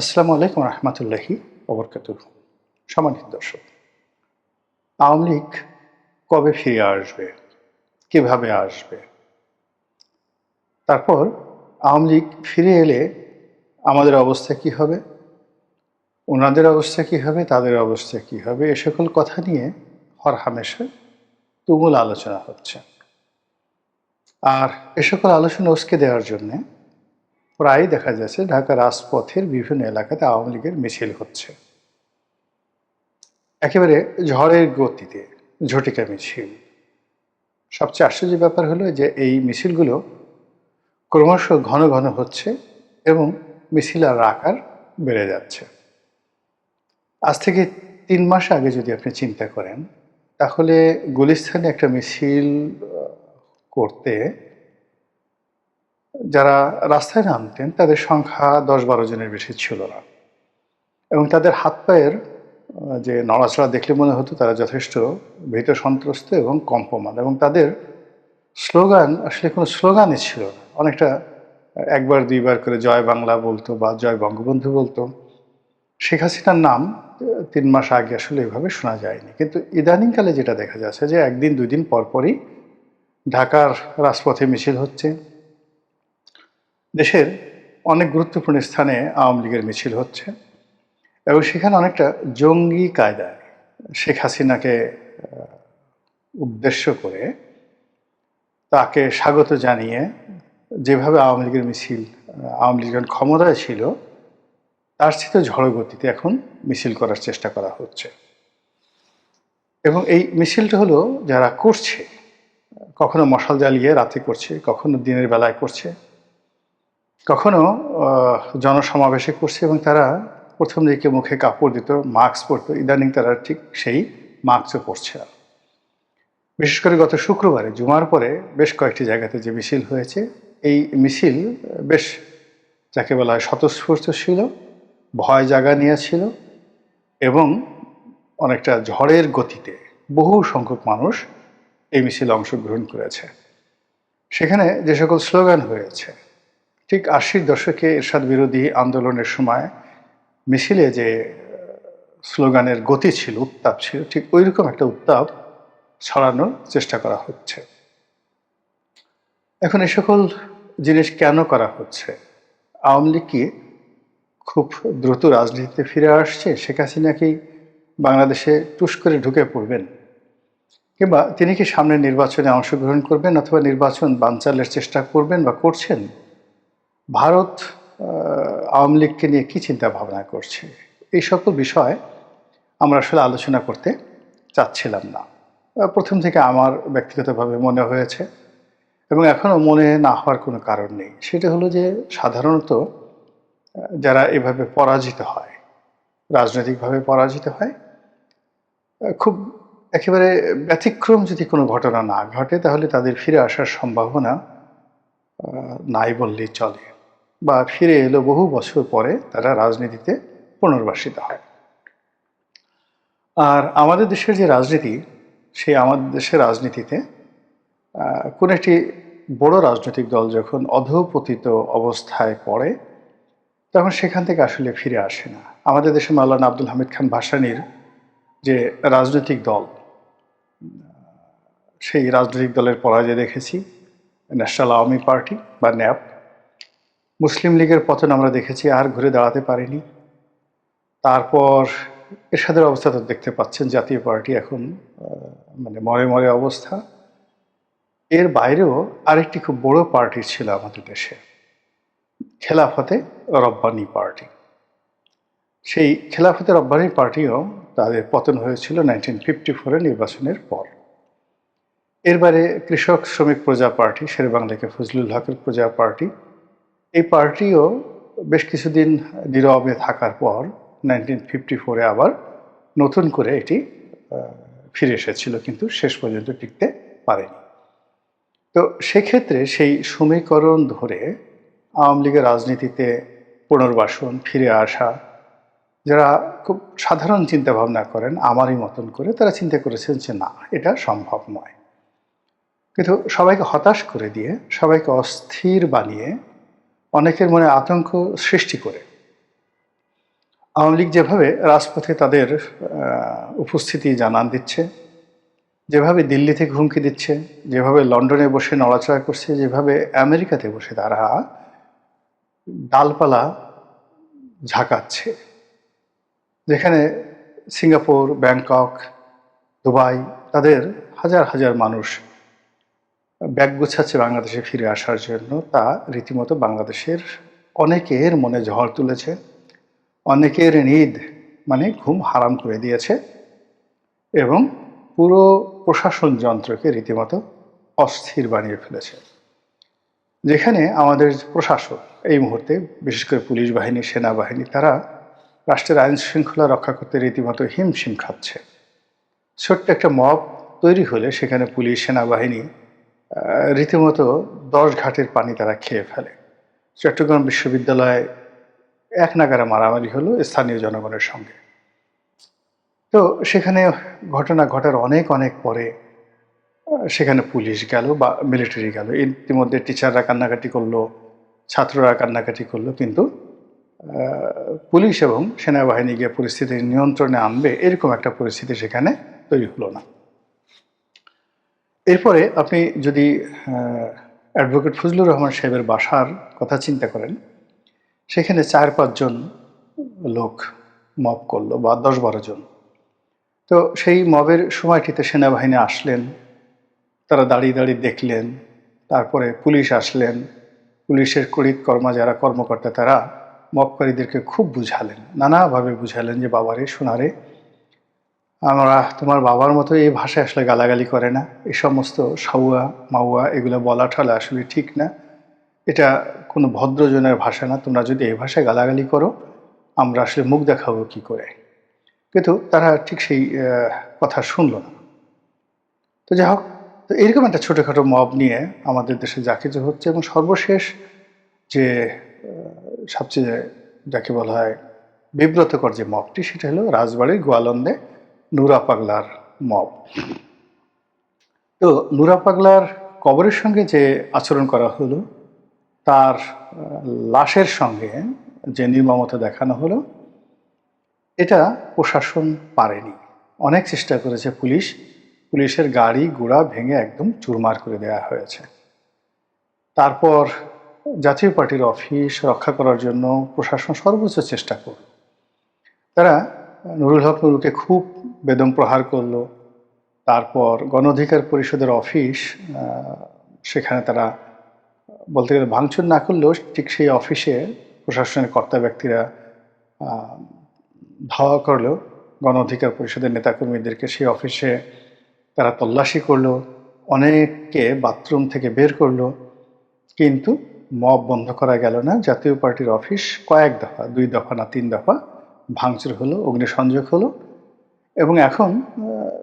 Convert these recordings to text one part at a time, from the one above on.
আসসালামু আলাইকুম রহমতুল্লাহি ওবরকাত সম্মানিত দর্শক, আওয়ামী লীগ কবে ফিরে আসবে? কীভাবে আসবে? তারপর আওয়ামী লীগ ফিরে এলে আমাদের অবস্থা কি হবে? ওনাদের অবস্থা কি হবে? তাদের অবস্থা কি হবে? এ সকল কথা নিয়ে হর হামেশা তুমুল আলোচনা হচ্ছে। আর এ সকল আলোচনা উসকে দেওয়ার জন্যে প্রায় দেখা যাচ্ছে ঢাকা রাজপথের বিভিন্ন এলাকাতে আওয়ামী লীগের মিছিল হচ্ছে। একেবারে ঝড়ের গতিতে ঝটিকা মিছিল। সবচেয়ে আশ্চর্য ব্যাপার হলো যে এই মিছিলগুলো ক্রমশ ঘন ঘন হচ্ছে এবং মিছিল আর আকার বেড়ে যাচ্ছে। আজ থেকে তিন মাস আগে যদি আপনি চিন্তা করেন, তাহলে গুলিস্থানে একটা মিছিল করতে যারা রাস্তায় নামতেন, তাদের সংখ্যা দশ বারো জনের বেশি ছিল না। এবং তাদের হাত পায়ের যে নড়াচড়া দেখলে মনে হতো তারা যথেষ্ট ভীত, সন্ত্রস্ত এবং কম্পমান। এবং তাদের স্লোগান, আসলে কোনো স্লোগানই ছিল না। অনেকটা একবার, দুইবার করে জয় বাংলা বলতো বা জয় বঙ্গবন্ধু বলতো। শেখ হাসিনার নাম তিন মাস আগে আসলে এভাবে শোনা যায়নি। কিন্তু ইদানিংকালে যেটা দেখা যাচ্ছে যে একদিন, দুই দিন পরপরই ঢাকার রাজপথে মিছিল হচ্ছে। দেশের অনেক গুরুত্বপূর্ণ স্থানে আওয়ামী লীগের মিছিল হচ্ছে এবং সেখানে অনেকটা জঙ্গি কায়দায় শেখ হাসিনাকে উদ্দেশ্য করে তাকে স্বাগত জানিয়ে যেভাবে আওয়ামী লীগের মিছিল আওয়ামী লীগ যখন ক্ষমতায় ছিল, তার চেয়ে ঝড় গতিতে এখন মিছিল করার চেষ্টা করা হচ্ছে। এবং এই মিছিলটা হলো যারা করছে, কখনো মশাল জ্বালিয়ে রাতে করছে, কখনো দিনের বেলায় করছে কখনো জনসমাবেশে করছে এবং তারা প্রথম দিকে মুখে কাপড় দিত, মাস্ক পরতো, ইদানিং তারা ঠিক সেই মাস্কও পরছে না। বিশেষ করে গত শুক্রবারে, জুমার পরে বেশ কয়েকটি জায়গাতে যে মিছিল হয়েছে, এই মিছিল বেশ যাকে বলা হয় স্বতঃস্ফূর্ত ছিল, ভয় জাগা নিয়েছিল এবং অনেকটা ঝড়ের গতিতে বহু সংখ্যক মানুষ এই মিছিলে অংশগ্রহণ করেছে। সেখানে যে সকল স্লোগান হয়েছে ঠিক আশির দশকে এরশাদ বিরোধী আন্দোলনের সময় মিছিলে যে স্লোগানের গতি ছিল, উত্তাপ ছিল, ঠিক ওই রকম একটা উত্তাপ ছড়ানোর চেষ্টা করা হচ্ছে। এখন এ সকল জিনিস কেন করা হচ্ছে? আওয়ামী লীগ কি খুব দ্রুত রাজনীতিতে ফিরে আসছে? শেখ হাসিনা কি বাংলাদেশে টুস করে ঢুকে পড়বেন? কিংবা তিনি কি সামনের নির্বাচনে অংশগ্রহণ করবেন অথবা নির্বাচন বানচালের চেষ্টা করবেন বা করছেন? ভারত আওয়ামী লীগকে নিয়ে কী চিন্তা ভাবনা করছে? এই সকল বিষয় আমরা আসলে আলোচনা করতে চাচ্ছিলাম না। প্রথম থেকে আমার ব্যক্তিগতভাবে মনে হয়েছে এবং এখনও মনে না হওয়ার কোনো কারণ নেই। সেটা হলো যে সাধারণত যারা এভাবে পরাজিত হয়, রাজনৈতিকভাবে পরাজিত হয় খুব একেবারে ব্যতিক্রম যদি কোনো ঘটনা না ঘটে, তাহলে তাদের ফিরে আসার সম্ভাবনা নাই বললেই চলে। বা ফিরে এলো বহু বছর পরে তারা রাজনীতিতে পুনর্বাসিত হয়। আর আমাদের দেশের যে রাজনীতি, সেই আমাদের দেশের রাজনীতিতে কোন একটি বড় রাজনৈতিক দল যখন অধপতিত অবস্থায় পড়ে, তখন সেখান থেকে আসলে ফিরে আসে না। আমাদের দেশে মাওলানা আব্দুল হামিদ খান ভাসানির যে রাজনৈতিক দল, সেই রাজনৈতিক দলের পরাজয় দেখেছি, ন্যাশনাল আওয়ামী পার্টি বা ন্যাপ। মুসলিম লীগের পতন আমরা দেখেছি, আর ঘুরে দাঁড়াতে পারিনি। তারপর এরশাদের অবস্থা তো দেখতে পাচ্ছেন, জাতীয় পার্টি এখন মানে মরে মরে অবস্থা। এর বাইরেও আরেকটি খুব বড় পার্টি ছিল আমাদের দেশে, খেলাফতে রব্বানি পার্টি। সেই খেলাফতে রব্বানি পার্টিও তাদের পতন হয়েছিল নাইনটিন ফিফটি ফোরের নির্বাচনের পর। এর বাইরে কৃষক শ্রমিক প্রজা পার্টি শের বাংলাকে ফজলুল হকের প্রজা পার্টি এই পার্টিও বেশ কিছুদিন নীরবে থাকার পর নাইনটিন ফিফটি ফোরে আবার নতুন করে এটি ফিরে এসেছিল, কিন্তু শেষ পর্যন্ত টিকতে পারেনি। তো সেক্ষেত্রে সেই সমীকরণ ধরে আওয়ামী লীগের রাজনীতিতে পুনর্বাসন, ফিরে আসা, যারা খুব সাধারণ চিন্তা ভাবনা করেন, আমারই মতন করে তারা চিন্তা করেছেন যে না, এটা সম্ভব নয়। কিন্তু সবাইকে হতাশ করে দিয়ে, সবাইকে অস্থির বানিয়ে অনেকের মনে আতঙ্ক সৃষ্টি করে। আওয়ামী লীগ যেভাবে রাজপথে তাদের উপস্থিতি জানান দিচ্ছে, যেভাবে দিল্লি থেকে হুমকি দিচ্ছে, যেভাবে লন্ডনে বসে নড়াচড়া করছে, যেভাবে আমেরিকাতে বসে তারা ডালপালা ঝাঁকাচ্ছে। যেখানে সিঙ্গাপুর, ব্যাংকক, দুবাই, তাদের হাজার হাজার মানুষ ব্যাগ গুছাচ্ছে বাংলাদেশে ফিরে আসার জন্য। তা রীতিমতো বাংলাদেশের অনেকের মনে ঝড় তুলেছে। অনেকের নিদ মানে ঘুম হারাম করে দিয়েছে এবং পুরো প্রশাসন যন্ত্রকে রীতিমতো অস্থির বানিয়ে ফেলেছে। যেখানে আমাদের প্রশাসন এই মুহূর্তে, বিশেষ করে পুলিশ বাহিনী, সেনাবাহিনী, তারা রাষ্ট্রের আইন শৃঙ্খলা রক্ষা করতে রীতিমতো হিমশিম খাচ্ছে। ছোট্ট একটা মব তৈরি হলে সেখানে পুলিশ, সেনাবাহিনী রীতিমতো দশ ঘাটের পানি তারা খেয়ে ফেলে। চট্টগ্রাম বিশ্ববিদ্যালয়ে এক নাগারা মারামারি হলো স্থানীয় জনগণের সঙ্গে। তো সেখানে ঘটনা ঘটার অনেক অনেক পরে সেখানে পুলিশ গেল বা মিলিটারি গেল। ইতিমধ্যে টিচাররা কান্নাকাটি করল, ছাত্ররা কান্নাকাটি করল, কিন্তু পুলিশ এবং সেনাবাহিনী গিয়ে পরিস্থিতি নিয়ন্ত্রণে আনবে এরকম একটা পরিস্থিতি সেখানে তৈরি হলো না। এরপরে আপনি যদি অ্যাডভোকেট ফজলুর রহমান সাহেবের বাসার কথা চিন্তা করেন, সেখানে চার পাঁচজন লোক মব করল বা দশ বারো জন। তো সেই মবের সময়টিতে সেনাবাহিনী আসলেন, তারা দাঁড়িয়ে দাঁড়িয়ে দেখলেন, তারপরে পুলিশ আসলেন, পুলিশের করিত কর্মা যারা কর্মকর্তা তারা মবকারীদেরকে খুব বুঝালেন, নানাভাবে বুঝালেন যে বাবারে, সোনারে আমরা তোমার বাবার মতো এই ভাষায় আসলে গালাগালি করে না। এ সমস্ত সাউয়া, মাউয়া এগুলো বলা ঠলা আসলে ঠিক না। এটা কোনো ভদ্রজনের ভাষা না। তোমরা যদি এই ভাষায় গালাগালি করো, আমরা আসলে মুখ দেখাবো কি করে। কিন্তু তারা ঠিক সেই কথা শুনলো না। তো যাই হোক, তো এরকম একটা ছোটোখাটো মব নিয়ে আমাদের দেশে যা কিছু হচ্ছে এবং সর্বশেষ যে সবচেয়ে যাকে বলা হয় বিব্রতকর যে মবটি, সেটা হলো রাজবাড়ির গোয়ালন্দে নুরা পাগলার মব। তো নুরা পাগলার কবরের সঙ্গে যে আচরণ করা হলো, তার লাশের সঙ্গে যে নির্মমতা দেখানো হলো, এটা প্রশাসন পারেনি। অনেক চেষ্টা করেছে পুলিশ। পুলিশের গাড়ি ঘোড়া ভেঙে একদম চুরমার করে দেওয়া হয়েছে। তারপর জাতীয় পার্টির অফিস রক্ষা করার জন্য প্রশাসন সর্বোচ্চ চেষ্টা করল। তারা নুরুল হক নুরুকে খুব বেদম প্রহার করল। তারপর গণ অধিকার পরিষদের অফিস সেখানে তারা বলতে গেলে ভাঙচুর না করলেও ঠিক সেই অফিসে প্রশাসনের কর্তা ব্যক্তিরা ধাওয়া করল। গণ অধিকার পরিষদের নেতাকর্মীদেরকে সেই অফিসে তারা তল্লাশি করল, অনেককে বাথরুম থেকে বের করল। কিন্তু মব বন্ধ করা গেল না। জাতীয় পার্টির অফিস কয়েক দফা, দুই দফা না তিন দফা ভাঙচুর হলো অগ্নিসংযোগ হলো এবং এখন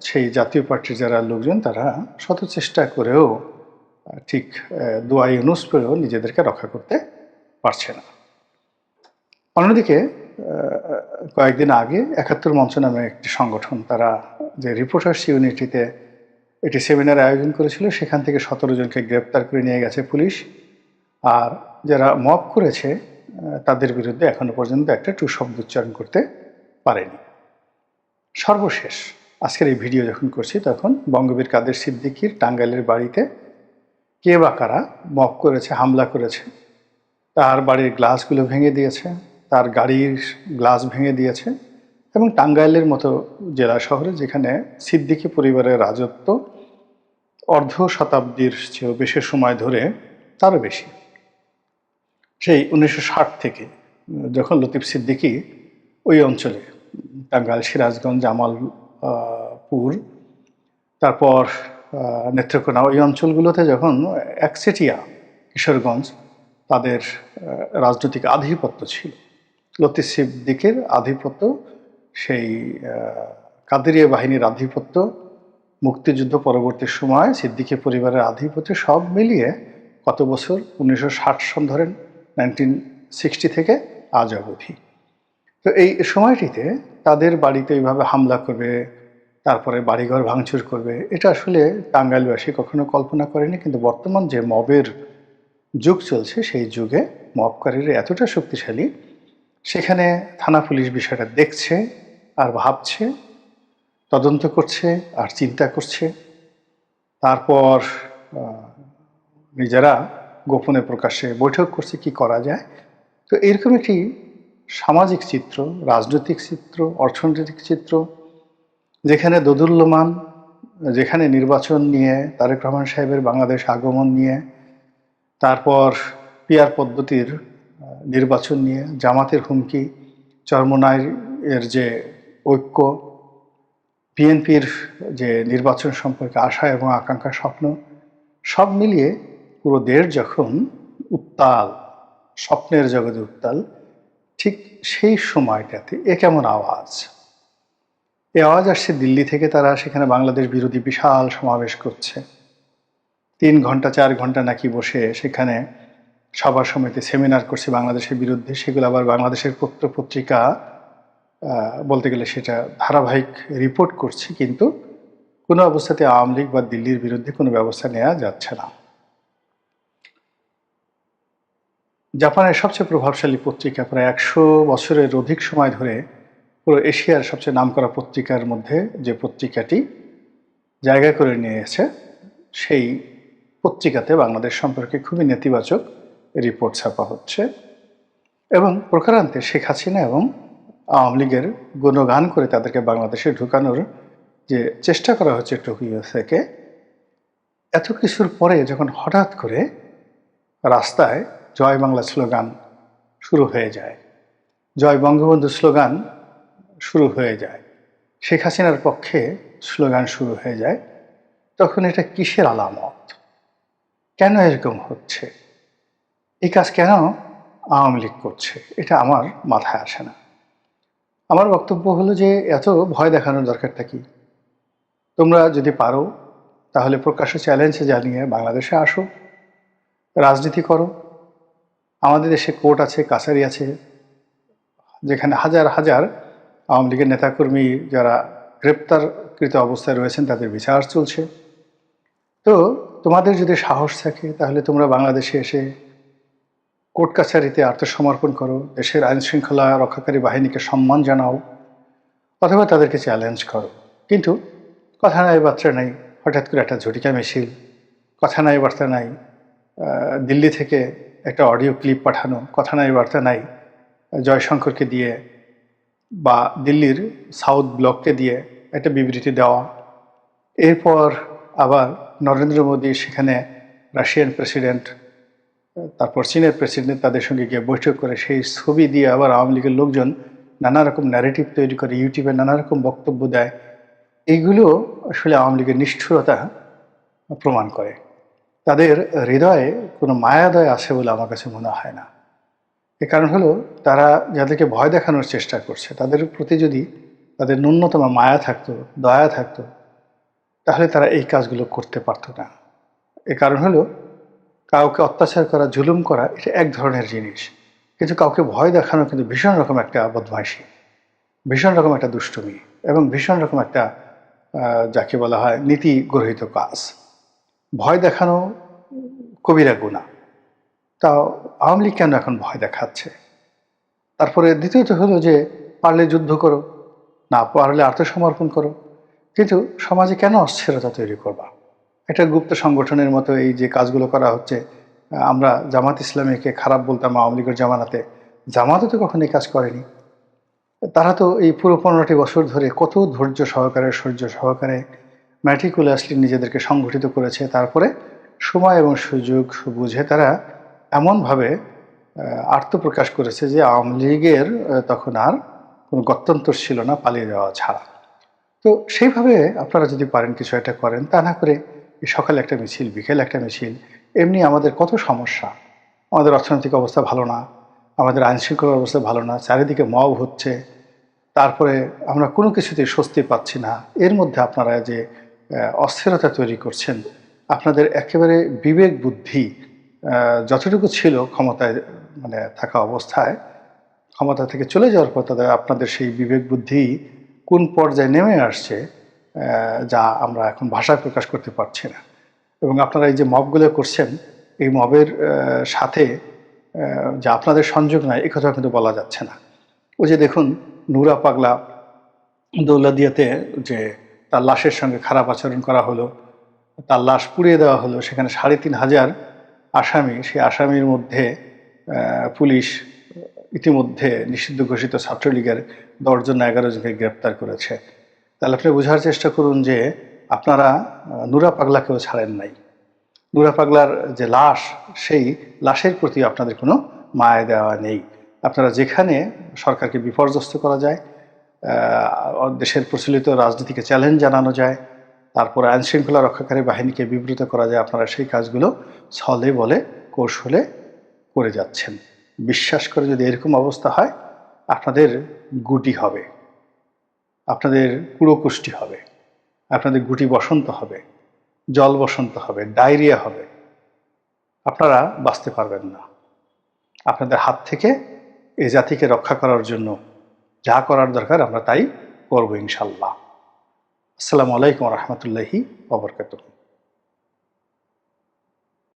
সেই জাতীয় পার্টির যারা লোকজন তারা শত চেষ্টা করেও ঠিক আহ, দোয়া ইউনুস পেলেও নিজেদেরকে রক্ষা করতে পারছে না। অন্যদিকে কয়েকদিন আগে একাত্তর মঞ্চ নামে একটি সংগঠন তারা যে রিপোর্টার্স ইউনিটিতে একটি সেমিনার আয়োজন করেছিল সেখান থেকে সতেরো জনকে গ্রেপ্তার করে নিয়ে গেছে পুলিশ। আর যারা মব করেছে তাদের বিরুদ্ধে এখনও পর্যন্ত একটা টু শব্দ উচ্চারণ করতে পারেনি। সর্বশেষ, আজকের এই ভিডিও যখন করছি, তখন বঙ্গবীর কাদের সিদ্দিকির টাঙ্গাইলের বাড়িতে কে বা কারা মক করেছে, হামলা করেছে, তার বাড়ির গ্লাসগুলো ভেঙে দিয়েছে, তার গাড়ির গ্লাস ভেঙে দিয়েছে এবং টাঙ্গাইলের মতো জেলা শহরে যেখানে সিদ্দিকি পরিবারের রাজত্ব অর্ধ শতাব্দীর চেয়েও বেশি সময় ধরে, তারও বেশি। সেই উনিশশো ষাট থেকে, যখন লতিফ সিদ্দিকী ওই অঞ্চলে, টাঙ্গাইল, সিরাজগঞ্জ, জামালপুর, তারপর নেত্রকোনা, ওই অঞ্চলগুলোতে যখন একচেটিয়া কিশোরগঞ্জ তাদের রাজনৈতিক আধিপত্য ছিল। লতিফ সিদ্দিকের আধিপত্য, সেই কাদেরিয়া বাহিনীর আধিপত্য, মুক্তিযুদ্ধ পরবর্তী সময় সিদ্দিকী পরিবারের আধিপত্য সব মিলিয়ে কত বছর? উনিশশো ষাট সন ধরেন। নাইনটিন সিক্সটি থেকে আজ অবধি। তো এই সময়টিতে তাদের বাড়িতে এইভাবে হামলা করবে, তারপরে বাড়িঘর ভাঙচুর করবে, এটা আসলে টাঙ্গাইলবাসী কখনো কল্পনা করেনি, কিন্তু বর্তমান যে মবের যুগ চলছে, সেই যুগে মবকারীরা এতটা শক্তিশালী, সেখানে থানা পুলিশ বিষয়টা দেখছে আর ভাবছে, তদন্ত করছে আর চিন্তা করছে। তারপর নিজেরা গোপনে প্রকাশ্যে বৈঠক করছে, কি করা যায়? তো এরকম একটি সামাজিক চিত্র, রাজনৈতিক চিত্র, অর্থনৈতিক চিত্র, যেখানে দোদুল্যমান, যেখানে নির্বাচন নিয়ে, তারেক রহমান সাহেবের বাংলাদেশ আগমন নিয়ে, তারপর পিয়ার পদ্ধতির নির্বাচন নিয়ে, জামাতের হুমকি চরমনায় এর যে ঐক্য, বিএনপির যে নির্বাচন সম্পর্কে আশা এবং আকাঙ্ক্ষা, স্বপ্ন, সব মিলিয়ে পুরো যখন উত্তাল, স্বপ্নের জগতে উত্তাল, ঠিক সেই সময়টাতে এ কেমন আওয়াজ? এ আওয়াজ আসছে দিল্লি থেকে তারা সেখানে বাংলাদেশ বিরোধী বিশাল সমাবেশ করছে। তিন ঘণ্টা, চার ঘণ্টা নাকি বসে সেখানে সবার সমিতি সেমিনার করছে বাংলাদেশের বিরুদ্ধে। সেগুলো আবার বাংলাদেশের পত্র পত্রিকা বলতে গেলে সেটা ধারাবাহিক রিপোর্ট করছে, কিন্তু কোনো অবস্থাতে আওয়ামী লীগ বা দিল্লির বিরুদ্ধে কোনো ব্যবস্থা নেওয়া যাচ্ছে না। জাপানের সবচেয়ে প্রভাবশালী পত্রিকা প্রায় একশো বছরের অধিক সময় ধরে পুরো এশিয়ার সবচেয়ে নামকরা পত্রিকার মধ্যে যে পত্রিকাটি জায়গা করে নিয়েছে, সেই পত্রিকাতে বাংলাদেশ সম্পর্কে খুবই নেতিবাচক রিপোর্ট ছাপা হচ্ছে এবং প্রকারান্তে শেখ হাসিনা এবং আওয়ামী লীগের গুণগান করে তাদেরকে বাংলাদেশে ঢুকানোর যে চেষ্টা করা হচ্ছে টোকিও থেকে এত কিছুর পরে যখন হঠাৎ করে রাস্তায় জয় বাংলা স্লোগান শুরু হয়ে যায়। জয় বঙ্গবন্ধু স্লোগান শুরু হয়ে যায়। শেখ হাসিনার পক্ষে স্লোগান শুরু হয়ে যায়। তখন এটা কিসের আলামত? কেন এরকম হচ্ছে? এই কাজ কেন আওয়ামী লীগ করছে? এটা আমার মাথায় আসে না। আমার বক্তব্য হলো যে এত ভয় দেখানোর দরকারটা কি? তোমরা যদি পারো, তাহলে প্রকাশ্য চ্যালেঞ্জে জানিয়ে বাংলাদেশে আসো। রাজনীতি করো। আমাদের দেশে কোর্ট আছে, কাছারি আছে, যেখানে হাজার হাজার আওয়ামী লীগের নেতাকর্মী যারা গ্রেপ্তারকৃত অবস্থায় রয়েছেন, তাদের বিচার চলছে। তো তোমাদের যদি সাহস থাকে, তাহলে তোমরা বাংলাদেশে এসে কোর্ট কাছারিতে আত্মসমর্পণ করো, দেশের আইন শৃঙ্খলা রক্ষাকারী বাহিনীকে সম্মান জানাও, অথবা তাদেরকে চ্যালেঞ্জ করো। কিন্তু কথা নাই, বার্তা নাই, হঠাৎ করে একটা ঝটিকা মিছিল, কথা নাই, বার্তা নাই দিল্লি থেকে একটা অডিও ক্লিপ পাঠানো, কথা নাই, বার্তা নাই, জয়শঙ্করকে দিয়ে বা দিল্লির সাউথ ব্লককে দিয়ে একটা বিবৃতি দেওয়া। এরপর আবার নরেন্দ্র মোদী সেখানে রাশিয়ান প্রেসিডেন্ট, তারপর চীনের প্রেসিডেন্ট তাদের সঙ্গে গিয়ে বৈঠক করে, সেই ছবি দিয়ে আবার আওয়ামী লীগের লোকজন নানা রকম ন্যারেটিভ তৈরি করে ইউটিউবে নানা রকম বক্তব্য দেয়। এইগুলো আসলে আওয়ামী লীগের নিষ্ঠুরতা প্রমাণ করে। তাদের হৃদয়ে কোনো মায়াদয় আছে বলে আমার কাছে মনে হয় না। এ কারণ হলো, তারা যাদেরকে ভয় দেখানোর চেষ্টা করছে, তাদের প্রতি যদি তাদের ন্যূনতম মায়া থাকতো, দয়া থাকতো, তাহলে তারা এই কাজগুলো করতে পারতো না। এ কারণ হলো, কাউকে অত্যাচার করা, জুলুম করা, এটা এক ধরনের জিনিস। কিন্তু কাউকে ভয় দেখানো কিন্তু ভীষণ রকম একটা বদমাইশি, ভীষণ রকম একটা দুষ্টুমি এবং ভীষণ রকম একটা যাকে বলা হয় নীতি গরহিত কাজ। ভয় দেখানো কবিরা গুণা। তাও আওয়ামী লীগ কেন এখন ভয় দেখাচ্ছে? তারপরে দ্বিতীয়ত হলো যে, পারলে যুদ্ধ করো, না পারলে আত্মসমর্পণ করো। কিন্তু সমাজে কেন অস্থিরতা তৈরি করবা? একটা গুপ্ত সংগঠনের মতো এই যে কাজগুলো করা হচ্ছে, আমরা জামাত ইসলামীকে খারাপ বলতাম আওয়ামী লীগের জামানাতে, জামাতও তো কখনো এই কাজ করেনি। তারা তো এই পুরো পনেরোটি বছর ধরে কত ধৈর্য সহকারে, সহ্য সহকারে ম্যাটিকুলাসলি নিজেদেরকে সংগঠিত করেছে। তারপরে সময় এবং সুযোগ বুঝে তারা এমনভাবে আত্মপ্রকাশ করেছে যে আওয়ামী লীগের তখন আর কোনো গত্যন্তর ছিল না, পালিয়ে যাওয়া ছাড়া। তো সেইভাবে আপনারা যদি পারেন কিছু একটা করেন, তা না করে সকালে একটা মিছিল, বিকেল একটা মিছিল, এমনি আমাদের কত সমস্যা। আমাদের অর্থনৈতিক অবস্থা ভালো না, আমাদের আইন শৃঙ্খলার অবস্থা ভালো না, চারিদিকে মব হচ্ছে, তারপরে আমরা কোনো কিছুতেই স্বস্তি পাচ্ছি না। এর মধ্যে আপনারা যে অস্থিরতা তৈরি করছেন। আপনাদের একেবারে বিবেক বুদ্ধি যতটুকু ছিল ক্ষমতায় মানে থাকা অবস্থায়, ক্ষমতা থেকে চলে যাওয়ার পর তাদের, আপনাদের সেই বিবেক বুদ্ধি কোন পর্যায়ে নেমে আসছে যা আমরা এখন ভাষায় প্রকাশ করতে পারছি না। এবং আপনারা এই যে মবগুলো করছেন, এই মবের সাথে যা আপনাদের সংযোগ নাই, এ কিন্তু বলা যাচ্ছে না। ওই যে দেখুন, নুরা পাগলা দৌলাদিয়াতে যে তার লাশের সঙ্গে খারাপ আচরণ করা হলো, তার লাশ পুড়িয়ে দেওয়া হলো। সেখানে সাড়ে তিন হাজার আসামি, সেই আসামির মধ্যে পুলিশ ইতিমধ্যে নিষিদ্ধ ঘোষিত ছাত্রলীগের দশজন এগারো জনকে গ্রেপ্তার করেছে। তাহলে আপনি বোঝার চেষ্টা করুন যে আপনারা নুরা পাগলাকেও ছাড়েন নাই। নুরা পাগলার যে লাশ, সেই লাশের প্রতি আপনাদের কোনো মায়া দেওয়া নেই। আপনারা যেখানে সরকারকে বিপর্যস্ত করা যায় দেশের প্রচলিত রাজনীতিকে চ্যালেঞ্জ জানানো যায়, তারপর আইন শৃঙ্খলা রক্ষাকারী বাহিনীকে বিব্রত করা যায়, আপনারা সেই কাজগুলো ছলে বলে কৌশলে করে যাচ্ছেন। বিশ্বাস করে যদি এরকম অবস্থা হয়, আপনাদের গুটি হবে, আপনাদের কুড়োকুষ্টি হবে, আপনাদের গুটি বসন্ত হবে, জল বসন্ত হবে, ডায়রিয়া হবে, আপনারা বাঁচতে পারবেন না। আপনাদের হাত থেকে এ জাতিকে রক্ষা করার জন্য যা করার দরকার আমরা তাই করব ইনশাল্লাহ। আসসালামু আলাইকুম রহমতুল্লাহি ওবরকাতুহ